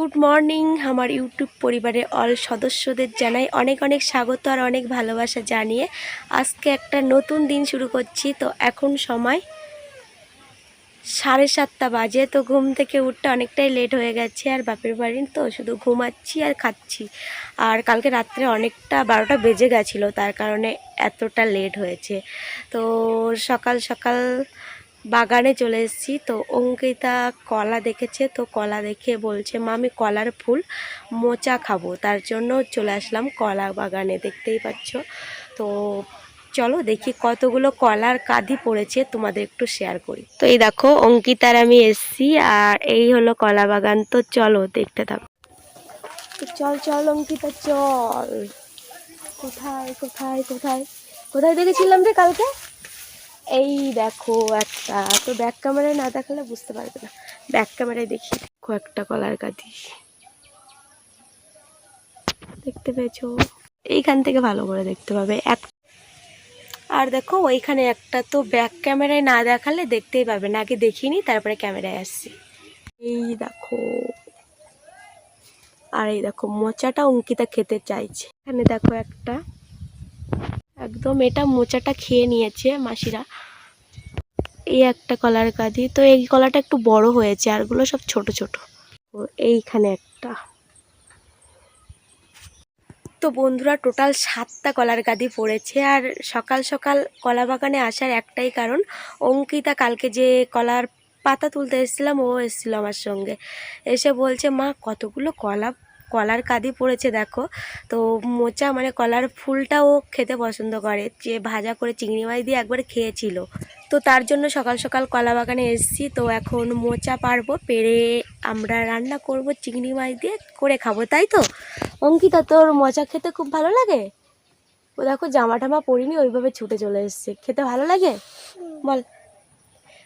Good morning. আমার YouTube পরিবারের all সদস্যদের জানাই অনেক অনেক স্বাগত আর অনেক ভালোবাসা জানিয়ে আজকে একটা নতুন দিন শুরু করছি। তো এখন সময় সাড়ে সাতটা বাজে, তো ঘুম থেকে উঠতে অনেকটাই লেট হয়ে গেছে আর বাপের বাড়ির তো শুধু ঘুমাচ্ছি আর খাচ্ছি। আর কালকে রাত্রে অনেকটা বারোটা বেজে গেছিল, তার কারণে এতটা লেট হয়েছে। তো সকাল সকাল বাগানে চলে এসেছি। তো অঙ্কিতা কলা দেখেছে, তো কলা দেখে বলছে, মা, আমি কলার ফুল মোচা খাব। তার জন্য চলে আসলাম কলা বাগানে, দেখতেই পাচ্ছ। তো চলো দেখি কতগুলো কলার কাঁধি পড়েছে, তোমাদের একটু শেয়ার করি। তো এই দেখো, অঙ্কিতার আমি এসছি, আর এই হলো কলা বাগান। তো চলো দেখতে থাকো। চল চল অঙ্কিতা, চল। কোথায় কোথায় কোথায়? কোথায় দেখেছিলাম রে কালকে? এই দেখো একটা, তো ব্যাক ক্যামেরায় না দেখালে বুঝতে পারবে না। ব্যাক ক্যামেরায় দেখি, দেখো একটা কলার কাঁদি দেখতে পেয়েছ? এইখান থেকে ভালো করে দেখতে পাবে। এক আর দেখো, ওইখানে একটা তো ব্যাক ক্যামেরায় না দেখালে দেখতেই পাবে না। আগে দেখিনি, তারপরে ক্যামেরায় আসছি। এই দেখো। আর এই দেখো, মোচাটা অঙ্কিতা খেতে চাইছে। এখানে দেখো একটা। একদম এটা মোচাটা খেয়ে নিয়েছে মাসিরা। এই একটা কলার কাঁদি তো এই কলাটা একটু বড় হয়েছে, আরগুলো সব ছোট ছোট। এইখানে একটা। তো বন্ধুরা, টোটাল সাতটা কলার গাদি পড়েছে, আর সকাল সকাল কলা বাগানে আসার একটাই কারণ, অঙ্কিতা কালকে যে কলার পাতা তুলতে এসেছিলাম, ও এসেছিল আমার সঙ্গে। এসে বলছে, মা, কতগুলো কলা কলার কাদি পড়েছে, দেখো। তো মোচা মানে কলার ফুলটা ও খেতে পছন্দ করে। যে ভাজা করে চিংড়ি মাছ দিয়ে একবার খেয়েছিল। তো তার জন্য সকাল সকাল কলা বাগানে এসেছি। তো এখন মোচা পারব, পেরে আমরা রান্না করব, চিংড়ি মাছ দিয়ে করে খাব, তাই তো? অঙ্কিতা, তোর মোচা খেতে খুব ভালো লাগে? ও দেখো, জামা টামা পরিনি, ওইভাবে ছুটে চলে এসছে। খেতে ভালো লাগে? বল।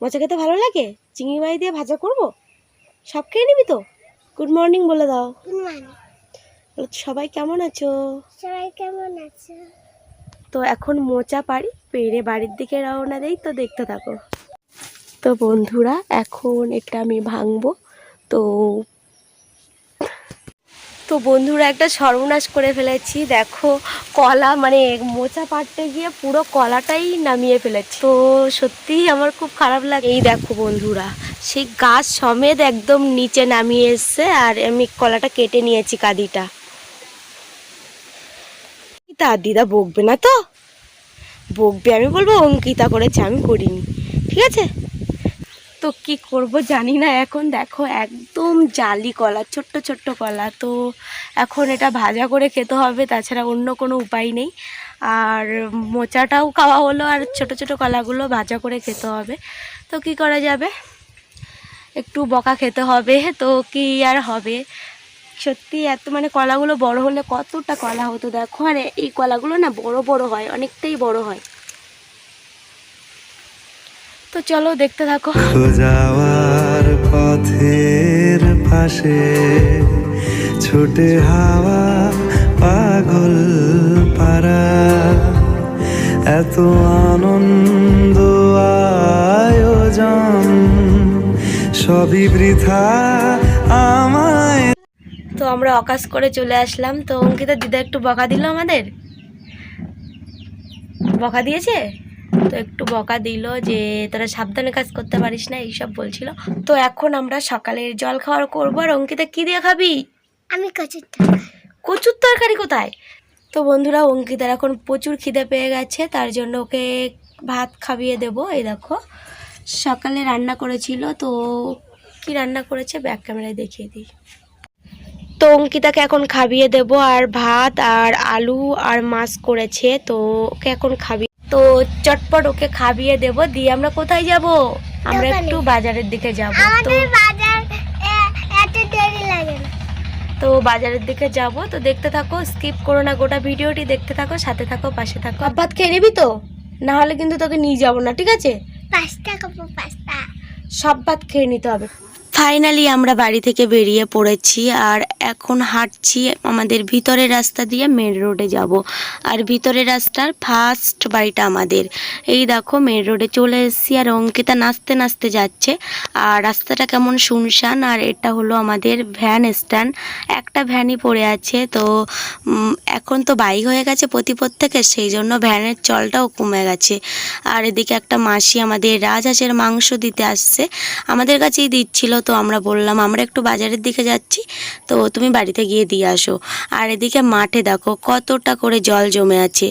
মোচা খেতে ভালো লাগে? চিংড়ি মাছ দিয়ে ভাজা করব? সব খেয়ে নিবি তো? গুড মর্নিং বলে দাও। সবাই কেমন আছো? সবাই কেমন আছো? তো এখন মোচা পারি পেরে বাড়ির দিকে রওনা দেই তো দেখতে থাকো। তো বন্ধুরা এখন এটা আমি ভাঙবো তো তো বন্ধুরা একটা সর্বনাশ করে ফেলেছি। দেখো কলা মানে মোচা পাড়তে গিয়ে পুরো কলাটাই নামিয়ে ফেলেছি। তো সত্যিই আমার খুব খারাপ লাগে। এই দেখো বন্ধুরা সেই গাছ সমেত একদম নিচে নামিয়ে এসছে আর আমি কলাটা কেটে নিয়েছি কাদিটা। তা দিদা বকবে না তো? বকবে, আমি বলব অঙ্কিতা করেছে, আমি করিনি। ঠিক আছে? তো কি করব জানি না, এখন দেখো একদম জালি কলা, ছোট্ট ছোট্ট কলা। তো এখন এটা ভাজা করে খেতে হবে, তাছাড়া অন্য কোনো উপায় নেই। আর মোচাটাও খাওয়া হলো, আর ছোট ছোট কলাগুলো ভাজা করে খেতে হবে। তো কি করা যাবে? একটু বকা খেতে হবে, তো কি আর হবে? সত্যি এত মানে কলাগুলো বড় হলে কতটা কলা হতো দেখো, আর এই কলাগুলো না বড় বড় হয়, অনেকটাই বড় হয়। তো চলো দেখতে থাকো। যাওয়ার পথের পাশে ছোটে হাওয়া পাগল পারা এত আনন্দ আয়োজন। সবই বৃথা আমায়। তো আমরা অকাশ করে চলে আসলাম। তো অঙ্কিতা দিদা একটু বকা দিল আমাদের? বকা দিয়েছে? তো একটু বকা দিল যে তোরা সাবধানে কাজ করতে পারিস না এইসব বলছিল। তো এখন আমরা সকালের জল খাওয়ার করব। আর অঙ্কিতা কী দিয়ে খাবি? আমি কচুর কচুর তরকারি কোথায়? তো বন্ধুরা অঙ্কিতার এখন প্রচুর খিদে পেয়ে গেছে। তার জন্য ওকে ভাত খাইয়ে দেবো। এই দেখো সকালে রান্না করেছিল তো কি রান্না করেছে ব্যাক ক্যামেরায় দেখিয়ে দিই। তো অঙ্কিতাকে এখন খাবিয়ে দেব আর ভাত আর আলু আর মাছ করেছে তো ওকে এখন খাবি তো চটপট ওকে খাবিয়ে দেব দিয়ে আমরা কোথায় যাব? আমরা একটু বাজারের দিকে যাব তো তো বাজারের দিকে যাব তো দেখতে থাকো স্কিপ করো না গোটা ভিডিওটি দেখতে থাকো সাথে থাকো পাশে থাকো। ভাত খেয়ে নিবি তো? না হলে কিন্তু তোকে নিয়ে যাব না ঠিক আছে? পাঁচটা কাপড় পাস্তা। সব ভাত খেয়ে নিতে হবে। ফাইনালি আমরা বাড়ি থেকে বেরিয়ে পড়েছি আর এখন হাঁটছি আমাদের ভিতরের রাস্তা দিয়ে মেন রোডে যাব। আর ভিতরের রাস্তার ফার্স্ট বাড়িটা আমাদের। এই দেখো মেন রোডে চলে এসেছি আর অঙ্কিতা নাচতে নাচতে যাচ্ছে। আর রাস্তাটা কেমন শুনশান আর এটা হলো আমাদের ভ্যান স্ট্যান্ড একটা ভ্যানই পড়ে আছে, তো এখন তো বাইক হয়ে গেছে প্রতি প্রত্যেকের সেই জন্য ভ্যানের চলটাও কমে গেছে। আর এদিকে একটা মাসি আমাদের রাজহাঁসের মাংস দিতে আসছে। আমাদের কাছেই দিচ্ছিল তো আমরা বললাম, আমরা একটু বাজারের দিকে যাচ্ছি, তো তুমি বাড়িতে গিয়ে দিয়ে আসো। আর এদিকে মাঠে দেখো কতটা করে জল জমে আছে।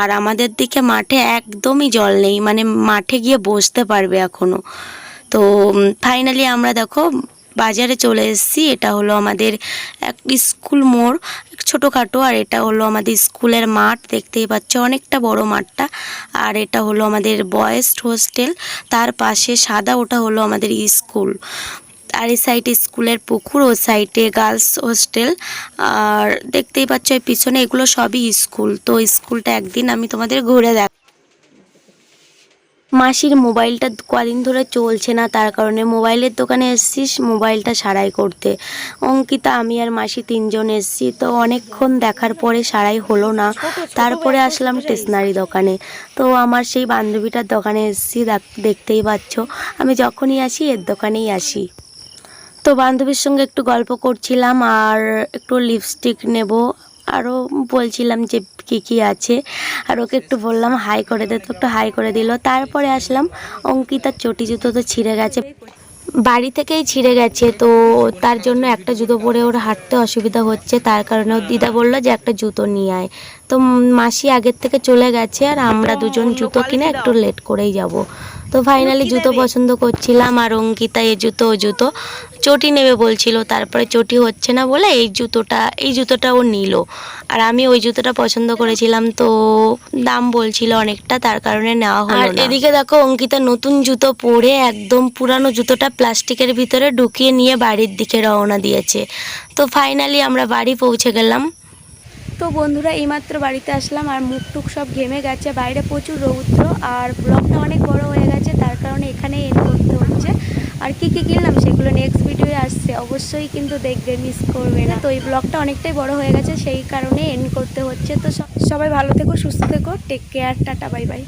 আর আমাদের দিকে মাঠে একদমই জল নেই মানে মাঠে গিয়ে বসতে পারবে এখনও। তো ফাইনালি আমরা দেখো বাজারে চলে এসেছি। এটা হলো আমাদের এক স্কুল মোড়, ছোটোখাটো, আর এটা হলো আমাদের স্কুলের মাঠ, দেখতেই পাচ্ছ অনেকটা বড় মাঠটা। আর এটা হলো আমাদের বয়েজ হোস্টেল, তার পাশে সাদা ওটা হলো আমাদের স্কুল। আর এই সাইডে স্কুলের পুকুর ও সাইডে গার্লস হোস্টেল। আর দেখতেই পাচ্ছ এই পিছনে এগুলো সবই স্কুল। তো স্কুলটা একদিন আমি তোমাদের ঘুরে দেখ মাসির মোবাইলটা কদিন ধরে চলছে না তার কারণে মোবাইলের দোকানে এসছিস মোবাইলটা সারাই করতে। অঙ্কিতা আমি আর মাসি তিনজন এসছি তো অনেকক্ষণ দেখার পরে সারাই হলো না। তারপরে আসলাম স্টেশনারি দোকানে। তো আমার সেই বান্ধবীটার দোকানে এসছি দেখ- দেখতেই পাচ্ছ। আমি যখনই আসি এর দোকানেই আসি। তো বান্ধবীর সঙ্গে একটু গল্প করছিলাম আর একটু লিপস্টিক নেব। আরও বলছিলাম যে কী কী আছে। আর ওকে একটু বললাম, হাই করে দে। তো একটু হাই করে দিল। তারপরে আসলাম, অঙ্কিতার চটি জুতো তো ছিঁড়ে গেছে। বাড়ি থেকেই ছিঁড়ে গেছে, তো তার জন্য একটা জুতো পরে ওর হাঁটতে অসুবিধা হচ্ছে। তার কারণে ওর দিদা বলল যে একটা জুতো নিয়ে আয়। তো মাসি আগের থেকে চলে গেছে আর আমরা দুজন জুতো কিনে একটু লেট করেই যাব। তো ফাইনালি জুতো পছন্দ করছিলাম আর অঙ্কিতা এ জুতো ও জুতো। চটি নেবে বলছিল তারপরে চটি হচ্ছে না বলে এই জুতোটা এই জুতোটা ও নিল। আর আমি ওই জুতোটা পছন্দ করেছিলাম তো দাম বলছিল অনেকটা তার কারণে নেওয়া হলো আর এদিকে দেখো অঙ্কিতা নতুন জুতো পরে একদম পুরানো জুতোটা প্লাস্টিকের ভিতরে ঢুকিয়ে নিয়ে বাড়ির দিকে রওনা দিয়েছে। তো ফাইনালি আমরা বাড়ি পৌঁছে গেলাম। তো বন্ধুরা এইমাত্র বাড়িতে আসলাম আর মুখ টুক সব ঘেমে গেছে। বাইরে প্রচুর রৌদ্র আর ব্লগটা অনেক বড় হয়ে গেছে তার কারণে এখানে এন্ড করতে হচ্ছে আর কী কী কিনলাম সেগুলো নেক্সট ভিডিওয়ে আসছে। অবশ্যই কিন্তু দেখবে মিস করবে না। তো এই ব্লগটা অনেকটাই বড় হয়ে গেছে, সেই কারণে এন্ড করতে হচ্ছে। তো সবাই ভালো থেকো, সুস্থ থেকো। Take care tata bye bye